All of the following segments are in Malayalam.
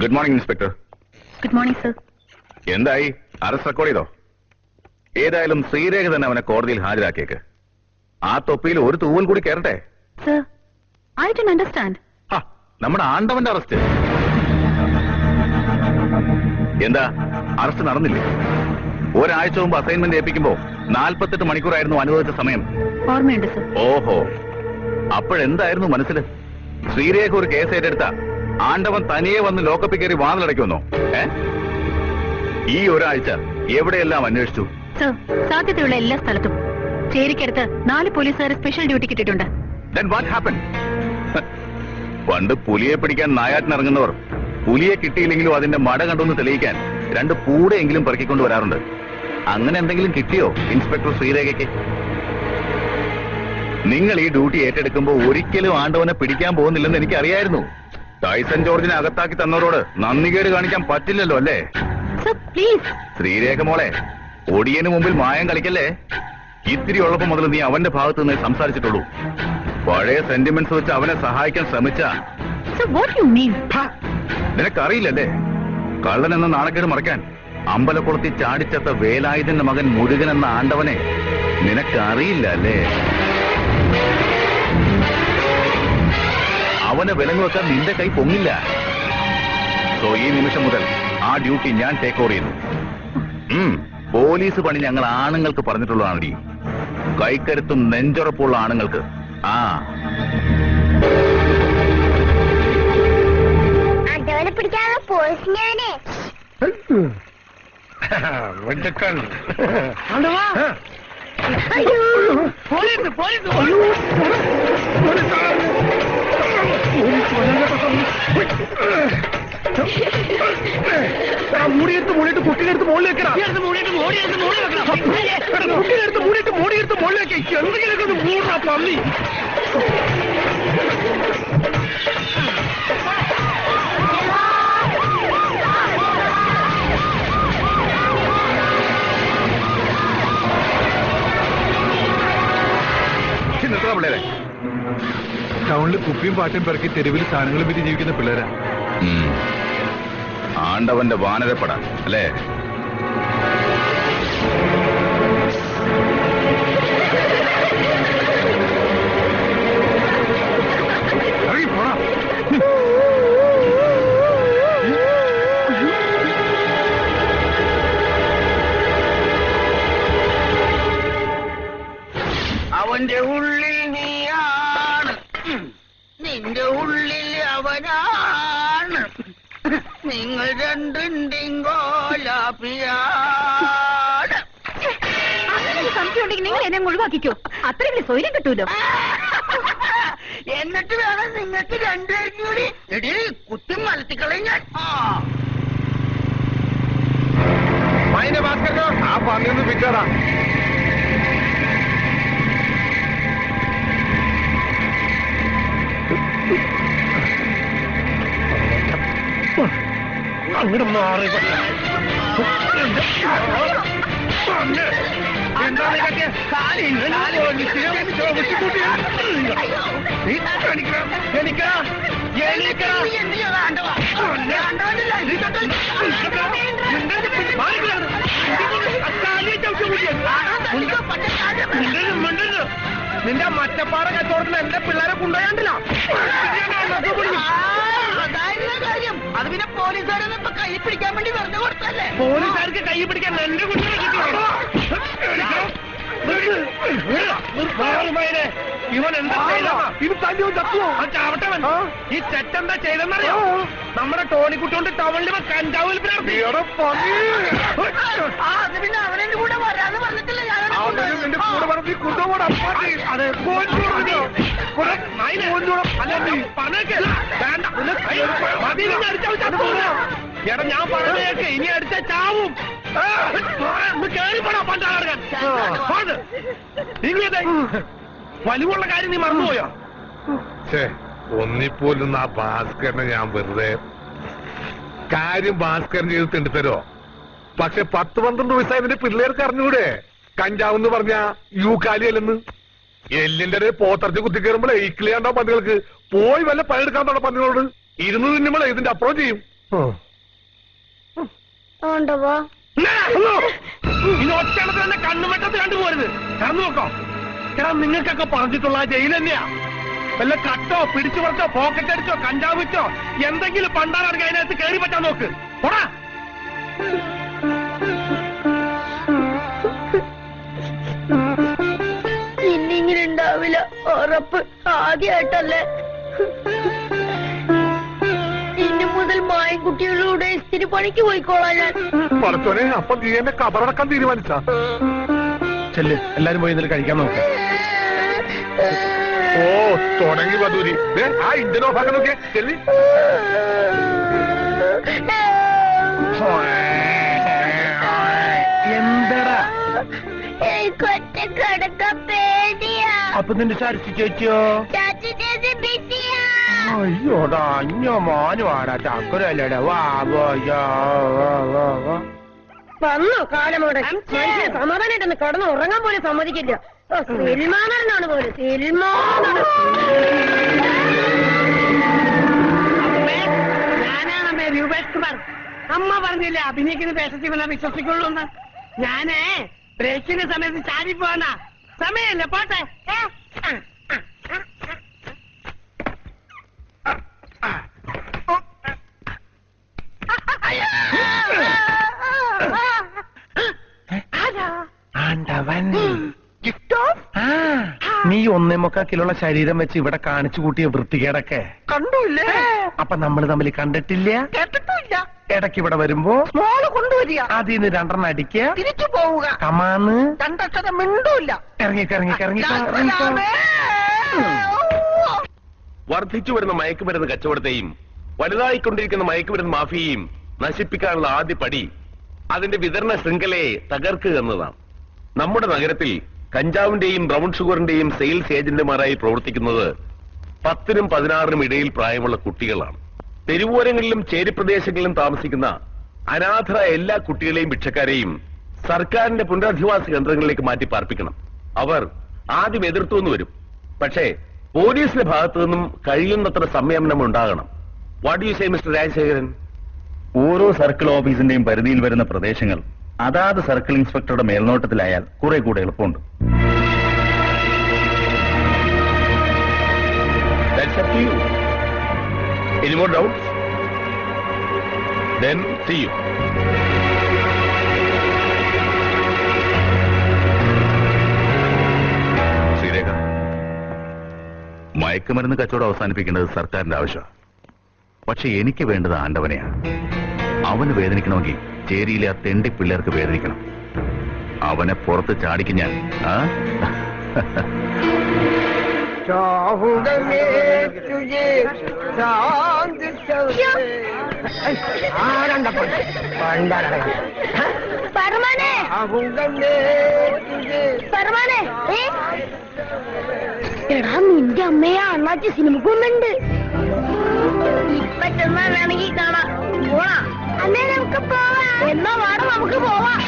Good morning inspector good morning sir എന്തായി? അറസ്റ്റ് റെക്കോർഡ് ചെയ്തോ? ഏതായാലും ശ്രീരേഖ തന്നെ അവനെ കോടതിയിൽ ഹാജരാക്കിയേക്ക്. ആ തൊപ്പിയിൽ ഒരു തൂവൽ കൂടി കയറട്ടെ? സർ ഐ ഡോണ്ട് അണ്ടർസ്റ്റാൻഡ് ഹ, നമ്മുടെ ആണ്ടവന്റെ അറസ്റ്റ് എന്താ? അറസ്റ്റ് നടന്നില്ലേ? ഒരാഴ്ച മുമ്പ് അസൈൻമെന്റ് ഏൽപ്പിക്കുമ്പോ നാൽപ്പത്തെട്ട് മണിക്കൂറായിരുന്നു അനുവദിച്ച സമയം. ഓർമ്മയുണ്ട് സർ ഓഹോ. അപ്പോഴെന്തായിരുന്നു മനസ്സിൽ ശ്രീരേഖ ഒരു കേസ് ഏറ്റെടുത്ത. ആണ്ടവൻ തനിയെ വന്ന് ലോക്കപ്പിൽ കയറി വാതിലടയ്ക്കുമെന്നോ ഏ? ഈ ഒരാഴ്ച എവിടെയെല്ലാം അന്വേഷിച്ചു? സർ സാധ്യതയുള്ള എല്ലാ സ്ഥലത്തും. ചേരിക്കടുത്ത് നാല് പോലീസുകാർ സ്പെഷ്യൽ ഡ്യൂട്ടി ഇട്ടിട്ടുണ്ട് happened? പണ്ട് പുലിയെ പിടിക്കാൻ നായാട്ടിനിറങ്ങുന്നവർ പുലിയെ കിട്ടിയില്ലെങ്കിലും അതിന്റെ മട കണ്ടുവെന്ന് തെളിയിക്കാൻ രണ്ട് പൂടെയെങ്കിലും പെറുക്കിക്കൊണ്ട് വരാറുണ്ട്. അങ്ങനെ എന്തെങ്കിലും കിട്ടിയോ ഇൻസ്പെക്ടർ ശ്രീരേഖയ്ക്ക്? നിങ്ങൾ ഈ ഡ്യൂട്ടി ഏറ്റെടുക്കുമ്പോൾ ഒരിക്കലും ആണ്ടവനെ പിടിക്കാൻ പോകുന്നില്ലെന്ന് എനിക്കറിയായിരുന്നു. ടൈസൺ ജോർജിനെ അകത്താക്കി തന്നവരോട് നന്ദികേട് കാണിക്കാൻ പറ്റില്ലല്ലോ അല്ലേ? പ്ലീസ്. ശ്രീരേഖ മോളെ ഒടിയന് മുമ്പിൽ മായം കളിക്കല്ലേ? ഇത്തിരി ഉള്ളപ്പം മുതൽ നീ അവന്റെ ഭാഗത്ത് നിന്ന് സംസാരിച്ചിട്ടുള്ളൂ. പഴയ സെന്റിമെന്റ്സ് വെച്ച് അവനെ സഹായിക്കാൻ ശ്രമിച്ച നിനക്കറിയില്ലല്ലേ? കള്ളൻ എന്ന നാണക്കേട് മറക്കാൻ അമ്പലക്കുളത്തിൽ ചാടിച്ചത്ത വേലായുധന്റെ മകൻ മുരുകൻ എന്ന ആണ്ടവനെ നിനക്കറിയില്ല അല്ലേ അവനെ വിലങ്ങ് വെക്കാൻ നിന്റെ കൈ പൊങ്ങില്ല. സോ ഈ നിമിഷം മുതൽ ആ ഡ്യൂട്ടി ഞാൻ ടേക്ക് ഓവർ ചെയ്യുന്നു. പോലീസ് പണി ഞങ്ങൾ ആണുങ്ങൾക്ക് പറഞ്ഞിട്ടുള്ളതാണ് കൈക്കരുത്തും നെഞ്ചുറപ്പുള്ള ആണുങ്ങൾക്ക്. ആ. Police police police. മൂടിയെടുത്ത് മൂടിയിട്ട് കുട്ടിയെടുത്ത് മുകളിൽ വെക്കണം കുട്ടിയെടുത്ത് മൂടിയിട്ട് മൂടിയെടുത്ത് മുകളിൽ വെക്കാം. എന്തെങ്കിലും മൂടാ പന്നി. ടൗണിൽ കുപ്പിയും പാട്ടും പിറക്കി തെരുവിൽ സാധനങ്ങളും വിറ്റ് ജീവിക്കുന്ന പിള്ളേരാ. ആണ്ടവന്റെ വാനരപ്പട അല്ലേ? ഉണ്ടെങ്കിൽ നിങ്ങൾ എന്നെ ഒഴിവാക്കിക്കോ. അത്രയും സ്വൈര്യം കിട്ടൂലോ? എന്നിട്ട് വേണം നിങ്ങൾക്ക് രണ്ടുപേർക്കും കൂടി. എടി കുത്തി മലത്തിക്കളയും ഞാൻ. ആ. മൈനെ ഭാസ്കരോ ആ പന്നിന്ന് പിക്കാടാ അങ്ങോട്ട് മാറി എന്താ നിന്റെ മറ്റപ്പാറ കച്ചവടത്തിൽ എന്റെ പിള്ളേരെ കൊണ്ടുപോയാണ്ടില്ല. അത് പിന്നെ പോലീസുകാരെ കൈ പിടിക്കാൻ വേണ്ടി വെറുതെ കൊടുത്തല്ലേ പോലീസുകാർക്ക് കൈ പിടിക്കാൻ എന്റെ കുട്ടികളെ ഇവൻ എന്താ ഇത് ചാവട്ടവൻ ഈ തെറ്റെന്താ ചെയ്തെന്നറിയോ? നമ്മുടെ ടോണിക്കുട്ടി ടവണിൽ കഞ്ചാവ് കഞ്ചാവിൽ അത് പിന്നെ അവനെ കൂടെ വരാന്ന് പറഞ്ഞിട്ടില്ല എടാ ഞാൻ പറഞ്ഞേക്ക് ഇനി അടിച്ച ചാവും. കേറിപ്പോടാ പണ്ടാടകൻ ഇങ്ങനെ വലിവുള്ള കാര്യം നീ മറന്നുപോയോ? ഛേ ഒന്നിപ്പോലും ആ ഭാസ്കരനെ ഞാൻ വെറുതെ കാര്യം ഭാസ്കരൻ ചെയ്ത് തിണ്ടിത്തരോ പക്ഷെ പത്ത് പന്ത്രണ്ട് വയസ്സായ നിന്റെ പിള്ളേർക്ക് അറിഞ്ഞൂടെ? കഞ്ചാവെന്ന് പറഞ്ഞ യു കാലിയല്ലെന്ന് എല്ലിന്റെ ഒരു പോത്തറച്ച് കുത്തി കയറുമ്പോഴേ ഇക്കിളിയാണ്ടോ പന്നികൾക്ക് പോയി വല്ല പണിയെടുക്കാൻ തുടങ്ങ പന്നികളോട്? ഇരുന്ന് തിന്നുമ്പോഴേ ഇതിന്റെ അപ്പുറം ചെയ്യും. ഒറ്റ തന്നെ കണ്ണുമെട്ടത്ത് കണ്ടുപോരുത്. കടന്നു നോക്കോ. എടാ നിങ്ങൾക്കൊക്കെ പറഞ്ഞിട്ടുള്ള ആ ജയിൽ തന്നെയാ. വല്ല കട്ടോ പിടിച്ചു പറിച്ചോ പോക്കറ്റ് അടിച്ചോ കഞ്ചാവ് വെച്ചോ എന്തെങ്കിലും പണ്ടാറാണെങ്കിൽ അതിനകത്ത് കയറി പറ്റാൻ നോക്ക്. പോടാ. ഇന്നിങ്ങനെ ഉണ്ടാവില്ല ഉറപ്പ് ആദ്യമായിട്ടല്ലേ ഇനി മുതൽ മായൻകുട്ടികളുടെ സ്ഥിരി പണിക്ക് പോയിക്കോളാം ഞാൻ. പറച്ചോനെ അപ്പൊ നീ എന്നെ കബറടക്കാൻ തീരുമാനിച്ചാ ചെല്ല് എല്ലാരും പോയി ഇന്നലെ കഴിക്കാൻ നോക്ക്. ഓ തുടങ്ങി വധൂരി. ആ ഇന്ത്യൻ ഓഫാക്കാൻ നോക്കിയേ. ചെല്ലി. എന്തടാ? അപ്പൊ നിന്റെ ചരിച്ചു ചേച്ചിയോ? ചാച്ചി ചേച്ചി ബിസിയാ. അയ്യോടാ അഞ്ഞോ മോനും ആടാ. ചക്കരല്ലേടാ. വാ, വാ. വന്നു കാലമോടെ. മനുഷ്യനെ സമാധാനായിട്ടൊന്ന് കിടന്ന് ഉറങ്ങാൻ പോലും സമ്മതിക്കില്ല. ഓ, സിനിമാനടനാണ് പോലും സിനിമാനടൻ ഞാനാണമ്മേ രൂപേഷ് കുമാർ. അമ്മ പറഞ്ഞില്ലേ അഭിനയിക്കുന്ന വേഷത്തിൽ വന്നാൽ വിശ്വസിക്കുള്ളൂ എന്ന്. ഞാനേ ബ്രേക്കിന്റെ സമയത്ത് ചാടി പോവാനാ. സമയമില്ല പോട്ടെ? ആണ്ടവൻ. ആ, നീ ഒന്നേ മുക്കാൽ കിലോള ശരീരം വെച്ച് ഇവിടെ കാണിച്ചു കൂട്ടിയ വൃത്തികേടൊക്കെ. കണ്ടൂല്ലേ? അപ്പൊ നമ്മൾ തമ്മിൽ കണ്ടിട്ടില്ല? കേട്ടിട്ടില്ല ഇടയ്ക്ക് ഇവിടെ വരുമ്പോ മോൾ കൊണ്ടുവരിക. അതിൽ നിന്ന് രണ്ടെണ്ണം അടിക്കുക. തിരിച്ചു പോവുക. കമാന്ന് രണ്ടക്ഷരം മിണ്ടൂല്ല. ഇറങ്ങി കറങ്ങി രാമേ. വർദ്ധിച്ചു വരുന്ന മയക്കുമരുന്ന് കച്ചവടത്തെയും വലുതായിക്കൊണ്ടിരിക്കുന്ന മയക്കുമരുന്ന് മാഫിയയും നശിപ്പിക്കാനുള്ള ആദ്യ പടി അതിന്റെ വിതരണ ശൃംഖലയെ തകർക്കുക എന്നതാണ്. നമ്മുടെ നഗരത്തിൽ കഞ്ചാവിന്റെയും ബ്രൗൺ ഷുഗറിന്റെയും സെയിൽസ് ഏജന്റുമാരായി പ്രവർത്തിക്കുന്നത് പത്തിനും പതിനാറിനും ഇടയിൽ പ്രായമുള്ള കുട്ടികളാണ്. തെരുവോരങ്ങളിലും ചേരിപ്രദേശങ്ങളിലും താമസിക്കുന്ന അനാഥരായ എല്ലാ കുട്ടികളെയും ഭിക്ഷക്കാരെയും സർക്കാരിന്റെ പുനരധിവാസ കേന്ദ്രങ്ങളിലേക്ക് മാറ്റി പാർപ്പിക്കണം. അവർ ആദ്യം എതിർത്തുവെന്ന് വരും. പക്ഷേ പോലീസിന്റെ ഭാഗത്തു നിന്നും കഴിയുന്നത്ര സംയമനം ഉണ്ടാകണം. What you say mister Rajasekharan? ഓരോ സർക്കിൾ ഓഫീസിന്റെയും പരിധിയിൽ വരുന്ന പ്രദേശങ്ങൾ അതാത് സർക്കിൾ ഇൻസ്പെക്ടറുടെ മേൽനോട്ടത്തിലായാൽ കുറെ കൂടെ എളുപ്പമുണ്ട്. Up to you. Any more doubts? Then see you. Sreerekha മയക്കുമരുന്ന് കച്ചവടം അവസാനിപ്പിക്കേണ്ടത് സർക്കാരിന്റെ ആവശ്യമാണ് പക്ഷെ എനിക്ക് വേണ്ടത് ആണ്ടവനെയാണ് അവന് വേദനിക്കണമെങ്കിൽ ചേരിയിലെ ആ തെണ്ടി പിള്ളേർക്ക് വേദനിക്കണം അവനെ പുറത്ത് ചാടിക്ക് ഞാൻ ആ പരമാനെ പരമാനെ? എടാ നിന്റെ അമ്മയെ അണ്ണാച്ചി സിനിമക്കൊന്നുണ്ട് ഇപ്പൊ ചെന്നാ വേണമെങ്കിൽ കാണാം. പോവാ അന്നേ നമുക്ക് പോവാം. എന്നാ വാട നമുക്ക് പോവാം.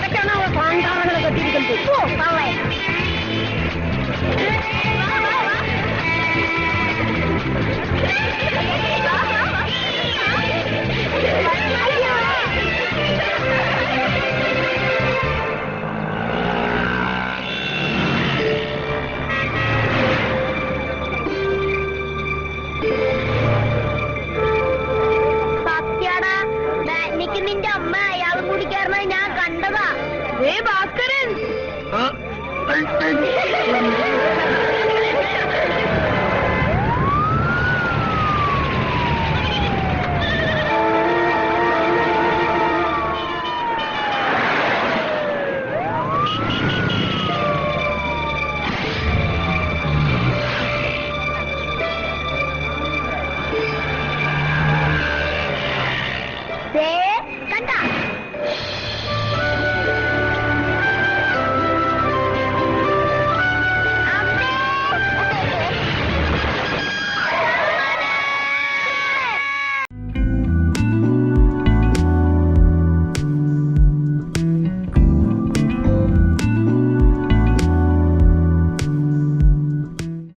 மடக்கான அவளை பாண்டாவங்களை கட்டிருக்கிறது Thank you. बात करें